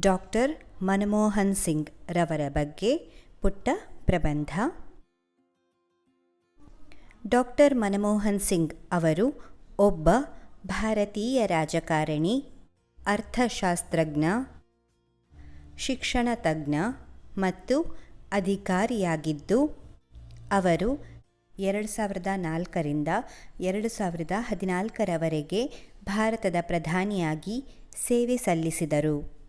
Doctor Manmohan Singh ರವರ ಬಗ್ಗೆ ಪುಟ್ಟ ಪ್ರಬಂಧ. ಡಾಕ್ಟರ್ ಮನಮೋಹನ್ ಸಿಂಗ್ ಅವರು ಒಬ್ಬ ಭಾರತೀಯ ರಾಜಕಾರಣಿ, ಅರ್ಥಶಾಸ್ತ್ರಜ್ಞ, ಶಿಕ್ಷಣ ತಜ್ಞ ಮತ್ತು ಅಧಿಕಾರಿಯಾಗಿದ್ದು, ಅವರು ಎರಡು ಸಾವಿರದ ನಾಲ್ಕರಿಂದ ಎರಡು ಸಾವಿರದ ಹದಿನಾಲ್ಕರವರೆಗೆ ಭಾರತದ ಪ್ರಧಾನಿಯಾಗಿ ಸೇವೆ ಸಲ್ಲಿಸಿದರು.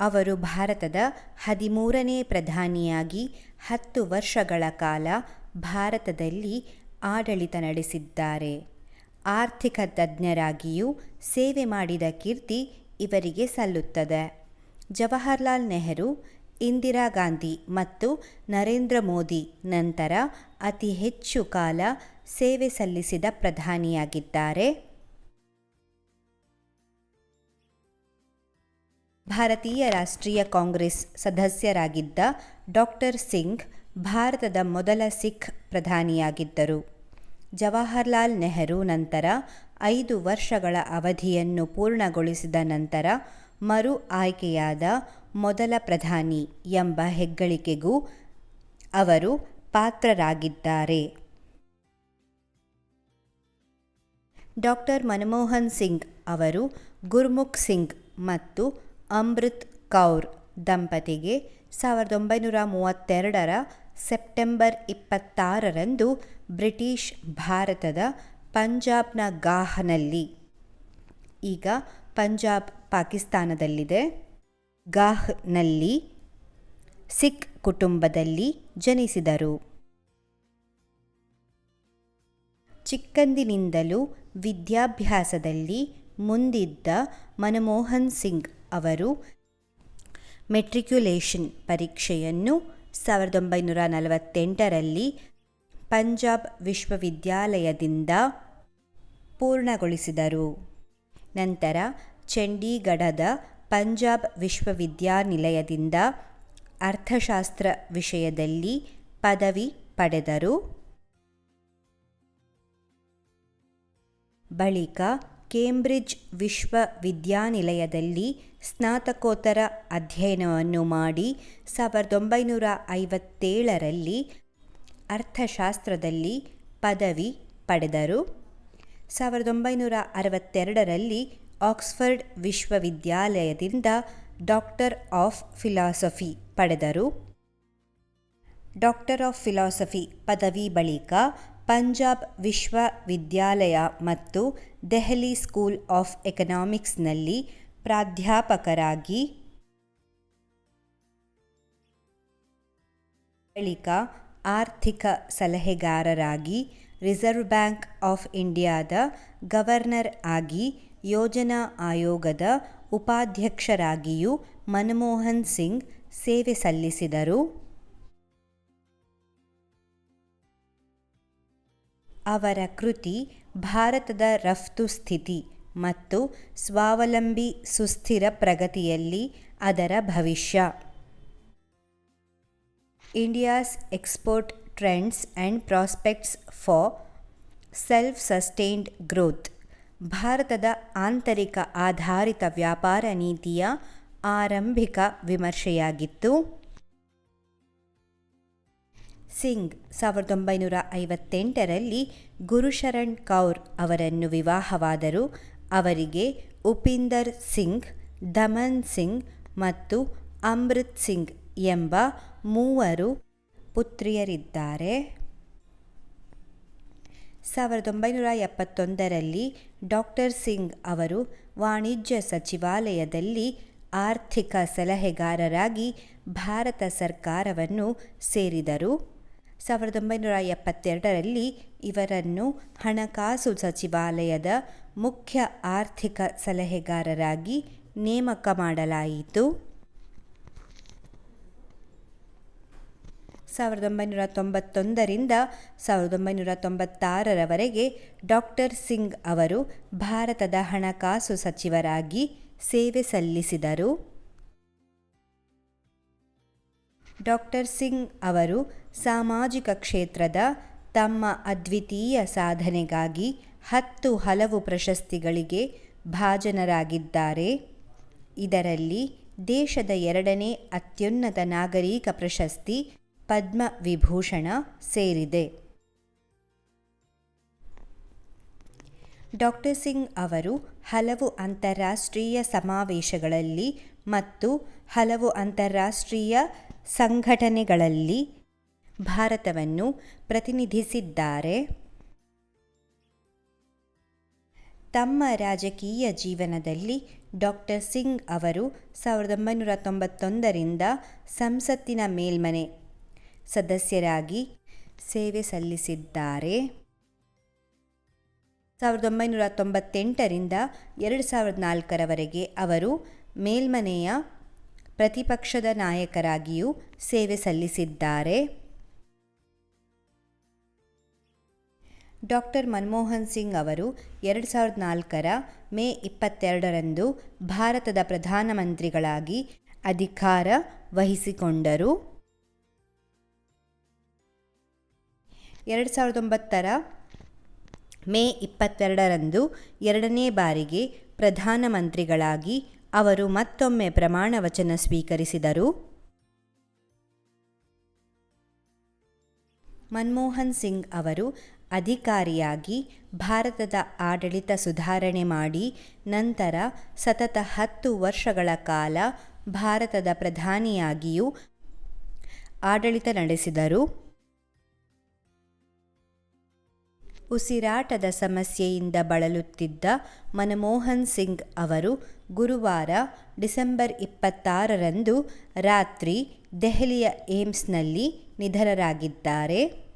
ಅವರು ಭಾರತದ ಹದಿಮೂರನೇ ಪ್ರಧಾನಿಯಾಗಿ ಹತ್ತು ವರ್ಷಗಳ ಕಾಲ ಭಾರತದಲ್ಲಿ ಆಡಳಿತ ನಡೆಸಿದ್ದಾರೆ. ಆರ್ಥಿಕ ತಜ್ಞರಾಗಿಯೂ ಸೇವೆ ಮಾಡಿದ ಕೀರ್ತಿ ಇವರಿಗೆ ಸಲ್ಲುತ್ತದೆ. ಜವಾಹರ್ಲಾಲ್ ನೆಹರು, ಇಂದಿರಾ ಗಾಂಧಿ ಮತ್ತು ನರೇಂದ್ರ ಮೋದಿ ನಂತರ ಅತಿ ಹೆಚ್ಚು ಕಾಲ ಸೇವೆ ಸಲ್ಲಿಸಿದ ಪ್ರಧಾನಿಯಾಗಿದ್ದಾರೆ. ಭಾರತೀಯ ರಾಷ್ಟ್ರೀಯ ಕಾಂಗ್ರೆಸ್ ಸದಸ್ಯರಾಗಿದ್ದ ಡಾಕ್ಟರ್ ಸಿಂಗ್ ಭಾರತದ ಮೊದಲ ಸಿಖ್ ಪ್ರಧಾನಿಯಾಗಿದ್ದರು. ಜವಾಹರ್ಲಾಲ್ ನೆಹರು ನಂತರ ಐದು ವರ್ಷಗಳ ಅವಧಿಯನ್ನು ಪೂರ್ಣಗೊಳಿಸಿದ ನಂತರ ಮರು ಆಯ್ಕೆಯಾದ ಮೊದಲ ಪ್ರಧಾನಿ ಎಂಬ ಹೆಗ್ಗಳಿಕೆಗೂ ಅವರು ಪಾತ್ರರಾಗಿದ್ದಾರೆ. ಡಾಕ್ಟರ್ ಮನಮೋಹನ್ ಸಿಂಗ್ ಅವರು ಗುರ್ಮುಖ್ ಸಿಂಗ್ ಮತ್ತು ಅಮೃತ್ ಕೌರ್ ದಂಪತಿಗೆ ಸಾವಿರದ ಒಂಬೈನೂರ ಮೂವತ್ತೆರಡರ ಸೆಪ್ಟೆಂಬರ್ ಇಪ್ಪತ್ತಾರರಂದು ಬ್ರಿಟಿಷ್ ಭಾರತದ ಪಂಜಾಬ್ನ ಗಾಹ್ನಲ್ಲಿ. ಈಗ ಪಂಜಾಬ್ ಪಾಕಿಸ್ತಾನದಲ್ಲಿದೆ. ಗಾಹ್ನಲ್ಲಿ ಸಿಖ್ ಕುಟುಂಬದಲ್ಲಿ ಜನಿಸಿದರು. ಚಿಕ್ಕಂದಿನಿಂದಲೂ ವಿದ್ಯಾಭ್ಯಾಸದಲ್ಲಿ ಮುಂದಿದ್ದ ಮನಮೋಹನ್ ಸಿಂಗ್ ಅವರು ಮೆಟ್ರಿಕ್ಯುಲೇಷನ್ ಪರೀಕ್ಷೆಯನ್ನು ಸಾವಿರದ ಒಂಬೈನೂರ ನಲವತ್ತೆಂಟರಲ್ಲಿ ಪಂಜಾಬ್ ವಿಶ್ವವಿದ್ಯಾಲಯದಿಂದ ಪೂರ್ಣಗೊಳಿಸಿದರು. ನಂತರ ಚಂಡೀಗಢದ ಪಂಜಾಬ್ ವಿಶ್ವವಿದ್ಯಾನಿಲಯದಿಂದ ಅರ್ಥಶಾಸ್ತ್ರ ವಿಷಯದಲ್ಲಿ ಪದವಿ ಪಡೆದರು. ಬಳಿಕ ಕೇಂಬ್ರಿಡ್ಜ್ ವಿಶ್ವವಿದ್ಯಾನಿಲಯದಲ್ಲಿ ಸ್ನಾತಕೋತ್ತರ ಅಧ್ಯಯನವನ್ನು ಮಾಡಿ ಸಾವಿರದ ಒಂಬೈನೂರ ಐವತ್ತೇಳರಲ್ಲಿ ಅರ್ಥಶಾಸ್ತ್ರದಲ್ಲಿ ಪದವಿ ಪಡೆದರು. ಸಾವಿರದ ಒಂಬೈನೂರ ಅರವತ್ತೆರಡರಲ್ಲಿ ಆಕ್ಸ್ಫರ್ಡ್ ವಿಶ್ವವಿದ್ಯಾಲಯದಿಂದ ಡಾಕ್ಟರ್ ಆಫ್ ಫಿಲಾಸಫಿ ಪಡೆದರು. ಡಾಕ್ಟರ್ ಆಫ್ ಫಿಲಾಸಫಿ ಪದವಿ ಬಳಿಕ ಪಂಜಾಬ್ ವಿಶ್ವವಿದ್ಯಾಲಯ ಮತ್ತು ದೆಹಲಿ ಸ್ಕೂಲ್ ಆಫ್ ಎಕನಾಮಿಕ್ಸ್ನಲ್ಲಿ ಪ್ರಾಧ್ಯಾಪಕರಾಗಿ ಬಳಿಕ ಆರ್ಥಿಕ ಸಲಹೆಗಾರರಾಗಿ, ರಿಸರ್ವ್ ಬ್ಯಾಂಕ್ ಆಫ್ ಇಂಡಿಯಾದ ಗವರ್ನರ್ ಆಗಿ, ಯೋಜನಾ ಆಯೋಗದ ಉಪಾಧ್ಯಕ್ಷರಾಗಿಯೂ ಮನಮೋಹನ್ ಸಿಂಗ್ ಸೇವೆ ಸಲ್ಲಿಸಿದರು. ಅವರ ಕೃತಿ ಭಾರತದ ರಫ್ತು ಸ್ಥಿತಿ ಮತ್ತು ಸ್ವಾವಲಂಬಿ ಸುಸ್ಥಿರ ಪ್ರಗತಿಯಲ್ಲಿ ಅದರ ಭವಿಷ್ಯ. India's export trends and prospects for self sustained growth ಭಾರತದ ಆಂತರಿಕ ಆಧಾರಿತ ವ್ಯಾಪಾರ ನೀತಿಯ ಆರಂಭಿಕ ವಿಮರ್ಶೆಯಾಗಿತ್ತು. ಸಿಂಗ್ ಸಾವಿರದ ಒಂಬೈನೂರ ಐವತ್ತೆಂಟರಲ್ಲಿ ಗುರುಶರಣ್ ಕೌರ್ ಅವರನ್ನು ವಿವಾಹವಾದರು. ಅವರಿಗೆ ಉಪಿಂದರ್ ಸಿಂಗ್ ದಮನ್ ಸಿಂಗ್ ಮತ್ತು ಅಮೃತ್ ಸಿಂಗ್ ಎಂಬ ಮೂವರು ಪುತ್ರಿಯರಿದ್ದಾರೆ. ಸಾವಿರದ ಒಂಬೈನೂರ ಎಪ್ಪತ್ತೊಂದರಲ್ಲಿ ಡಾಕ್ಟರ್ ಸಿಂಗ್ ಅವರು ವಾಣಿಜ್ಯ ಸಚಿವಾಲಯದಲ್ಲಿ ಆರ್ಥಿಕ ಸಲಹೆಗಾರರಾಗಿ ಭಾರತ ಸರ್ಕಾರವನ್ನು ಸೇರಿದರು. ಸಾವಿರದ ಒಂಬೈನೂರ ಎಪ್ಪತ್ತೆರಡರಲ್ಲಿ ಇವರನ್ನು ಹಣಕಾಸು ಸಚಿವಾಲಯದ ಮುಖ್ಯ ಆರ್ಥಿಕ ಸಲಹೆಗಾರರಾಗಿ ನೇಮಕ ಮಾಡಲಾಯಿತು. ಸಾವಿರದ ಒಂಬೈನೂರ ತೊಂಬತ್ತೊಂದರಿಂದ ಸಾವಿರದ ಒಂಬೈನೂರ ತೊಂಬತ್ತಾರರವರೆಗೆ ಡಾಕ್ಟರ್ ಸಿಂಗ್ ಅವರು ಭಾರತದ ಹಣಕಾಸು ಸಚಿವರಾಗಿ ಸೇವೆ ಸಲ್ಲಿಸಿದರು. ಡಾಕ್ಟರ್ ಸಿಂಗ್ ಅವರು ಸಾಮಾಜಿಕ ಕ್ಷೇತ್ರದ ತಮ್ಮ ಅದ್ವಿತೀಯ ಸಾಧನೆಗಾಗಿ ಹತ್ತು ಹಲವು ಪ್ರಶಸ್ತಿಗಳಿಗೆ ಭಾಜನರಾಗಿದ್ದಾರೆ. ಇದರಲ್ಲಿ ದೇಶದ ಎರಡನೇ ಅತ್ಯುನ್ನತ ನಾಗರಿಕ ಪ್ರಶಸ್ತಿ ಪದ್ಮ ವಿಭೂಷಣ ಸೇರಿದೆ. ಡಾಕ್ಟರ್ ಸಿಂಗ್ ಅವರು ಹಲವು ಅಂತಾರಾಷ್ಟ್ರೀಯ ಸಮಾವೇಶಗಳಲ್ಲಿ ಮತ್ತು ಹಲವು ಅಂತಾರಾಷ್ಟ್ರೀಯ ಸಂಘಟನೆಗಳಲ್ಲಿ ಭಾರತವನ್ನು ಪ್ರತಿನಿಧಿಸಿದ್ದಾರೆ. ತಮ್ಮ ರಾಜಕೀಯ ಜೀವನದಲ್ಲಿ ಡಾಕ್ಟರ್ ಸಿಂಗ್ ಅವರು ಸಾವಿರದ ಒಂಬೈನೂರ ತೊಂಬತ್ತೊಂದರಿಂದ ಸಂಸತ್ತಿನ ಮೇಲ್ಮನೆ ಸದಸ್ಯರಾಗಿ ಸೇವೆ ಸಲ್ಲಿಸಿದ್ದಾರೆ. ಸಾವಿರದ ಒಂಬೈನೂರ ತೊಂಬತ್ತೆಂಟರಿಂದ ಎರಡು ಸಾವಿರದ ನಾಲ್ಕರವರೆಗೆ ಅವರು ಮೇಲ್ಮನೆಯ ಪ್ರತಿಪಕ್ಷದ ನಾಯಕರಾಗಿಯೂ ಸೇವೆ ಸಲ್ಲಿಸಿದ್ದಾರೆ. ಡಾಕ್ಟರ್ ಮನಮೋಹನ್ ಸಿಂಗ್ ಅವರು ಎರಡು ಸಾವಿರದ ನಾಲ್ಕರ ಮೇ ಇಪ್ಪತ್ತೆರಡರಂದು ಭಾರತದ ಪ್ರಧಾನಮಂತ್ರಿಗಳಾಗಿ ಅಧಿಕಾರ ವಹಿಸಿಕೊಂಡರು. ಎರಡು ಸಾವಿರದ ಒಂಬತ್ತರ ಮೇ ಇಪ್ಪತ್ತೆರಡರಂದು ಎರಡನೇ ಬಾರಿಗೆ ಪ್ರಧಾನಮಂತ್ರಿಗಳಾಗಿ ಅವರು ಮತ್ತೊಮ್ಮೆ ಪ್ರಮಾಣ ವಚನ ಸ್ವೀಕರಿಸಿದರು. ಮನಮೋಹನ್ ಸಿಂಗ್ ಅವರು ಅಧಿಕಾರಿಯಾಗಿ ಭಾರತದ ಆಡಳಿತ ಸುಧಾರಣೆ ಮಾಡಿ ನಂತರ ಸತತ ಹತ್ತು ವರ್ಷಗಳ ಕಾಲ ಭಾರತದ ಪ್ರಧಾನಿಯಾಗಿಯೂ ಆಡಳಿತ ನಡೆಸಿದರು. ಉಸಿರಾಟದ ಸಮಸ್ಯೆಯಿಂದ ಬಳಲುತ್ತಿದ್ದ ಮನಮೋಹನ್ ಸಿಂಗ್ ಅವರು ಗುರುವಾರ ಡಿಸೆಂಬರ್ ಇಪ್ಪತ್ತಾರರಂದು ರಾತ್ರಿ ದೆಹಲಿಯ ಏಮ್ಸ್ನಲ್ಲಿ ನಿಧನರಾಗಿದ್ದಾರೆ.